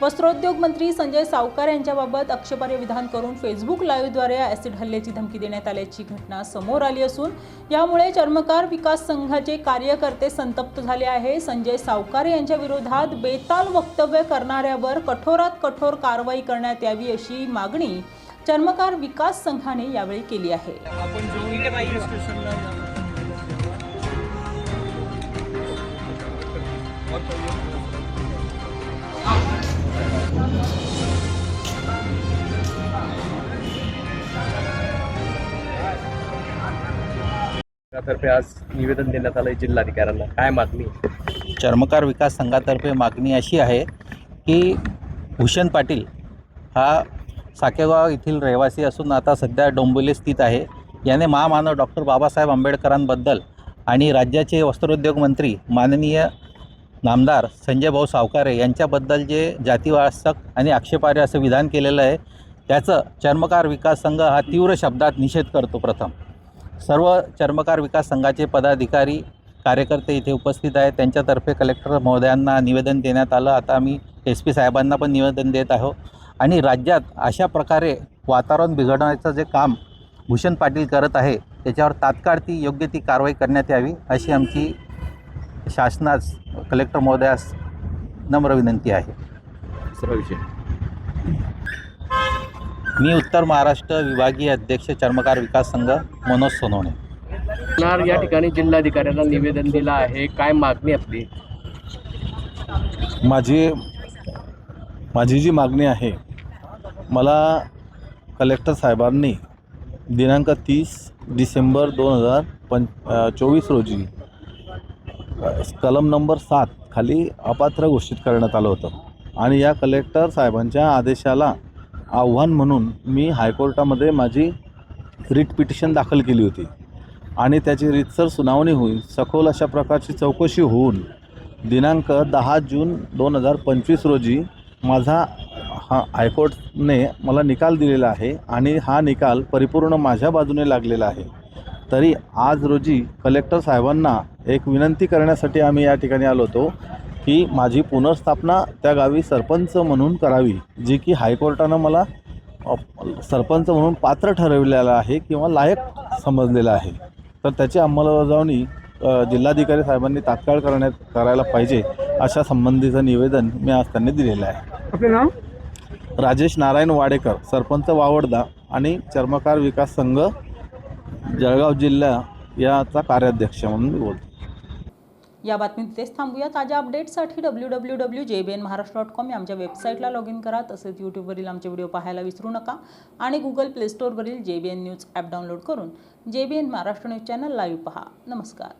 वस्त्रोद्योग मंत्री संजय सावकार यांच्याबाबत आक्षेपार्ह विधान करून फेसबुक लाईव्हद्वारे ॲसिड हल्ल्याची धमकी देण्यात आल्याची घटना समोर आली असून यामुळे चर्मकार विकास संघाचे कार्यकर्ते संतप्त झाले आहे. संजय सावकार यांच्या विरोधात बेताल वक्तव्य करणाऱ्यावर कठोरात कठोर कारवाई करण्यात यावी अशी मागणी चर्मकार विकास संघाने यावेळी केली आहे. तर्फे आज निवेदन देण्यात आलं जिल्हाधिकाऱ्यांना. काय मागणी? चर्मकार विकास संघातर्फे मागणी अशी आहे की भूषण पाटील हा साकेगाव येथील रहिवासी असून आता सध्या डोंबिवली स्थित आहे. याने महामानव डॉक्टर बाबासाहेब आंबेडकरांबद्दल आणि राज्याचे वस्त्रोद्योग मंत्री माननीय नामदार संजय भाऊ सावकारे यांच्याबद्दल जे जातीवासक आणि आक्षेपार्ह असं विधान केलेलं आहे त्याचं चर्मकार विकास संघ हा तीव्र शब्दात निषेध करतो प्रथम. सर्व चर्मकार विकास संघाचे पदाधिकारी कार्यकर्ते इथे उपस्थित आहेत. त्यांच्यातर्फे कलेक्टर महोदयांना निवेदन देण्यात आलं. आता आम्ही एस पी साहेबांना पण निवेदन देत आहोत. आणि राज्यात अशा प्रकारे वातावरण बिघडण्याचं जे काम भूषण पाटील करत आहे त्याच्यावर तात्काळ ती योग्य ती कारवाई करण्यात यावी अशी आमची शासनास कलेक्टर महोदयास नम्र विनंती आहे. सर्व विषय. मी उत्तर महाराष्ट्र विभागीय अध्यक्ष चर्मकार विकास संघ मनोज सोनवणे. नार या ठिकाणी जिल्हाधिकाऱ्यांना निवेदन दिलं आहे? काय मागणी आपली? माझी माझी जी मागणी आहे मला कलेक्टर साहेबांनी दिनांक तीस डिसेंबर दोन हजार पं चोवीस रोजी कलम नंबर सात खाली अपात्र घोषित करण्यात आलं होतं. आणि या कलेक्टर साहेबांच्या आदेशाला आव्हान म्हणून मी हायकोर्टामध्ये माझी रिट पिटिशन दाखल केली होती. आणि त्याची रीतसर सुनावणी होईल सखोल अशा प्रकारची चौकशी होऊन दिनांक दहा जून दोन हजार पंचवीस रोजी माझा हा हायकोर्टने मला निकाल दिलेला आहे आणि हा निकाल परिपूर्ण माझ्या बाजूने लागलेला आहे. तरी आज रोजी कलेक्टर साहेबांना एक विनंती करण्यासाठी आम्ही या ठिकाणी आलो होतो की माझी पुनर्स्थापना त्या गावी सरपंच म्हणून करावी जी की हायकोर्टानं मला सरपंच म्हणून पात्र ठरवलेलं आहे किंवा लायक समजलेलं आहे. तर त्याची अंमलबजावणी जिल्हाधिकारी साहेबांनी तात्काळ करण्यात करायला पाहिजे अशा संबंधीचं निवेदन मी आज त्यांनी दिलेलं आहे. आपलं नाव? राजेश नारायण वाडेकर सरपंच वावडदा आणि चर्मकार विकास संघ जळगाव जिल्हा याचा कार्याध्यक्ष म्हणून मी बोलतो. या बातमीत तिथेच थांबूया. ताज्या अपडेट्ससाठी W W W J B N Maharashtra dot com या आमच्या वेबसाईटला लॉग इन करा. तसेच यूट्यूबवरील आमचे व्हिडिओ पाहायला विसरू नका. आणि Google play स्टोअरवरील J B N news app download करून J B N Maharashtra news channel live पहा. नमस्कार.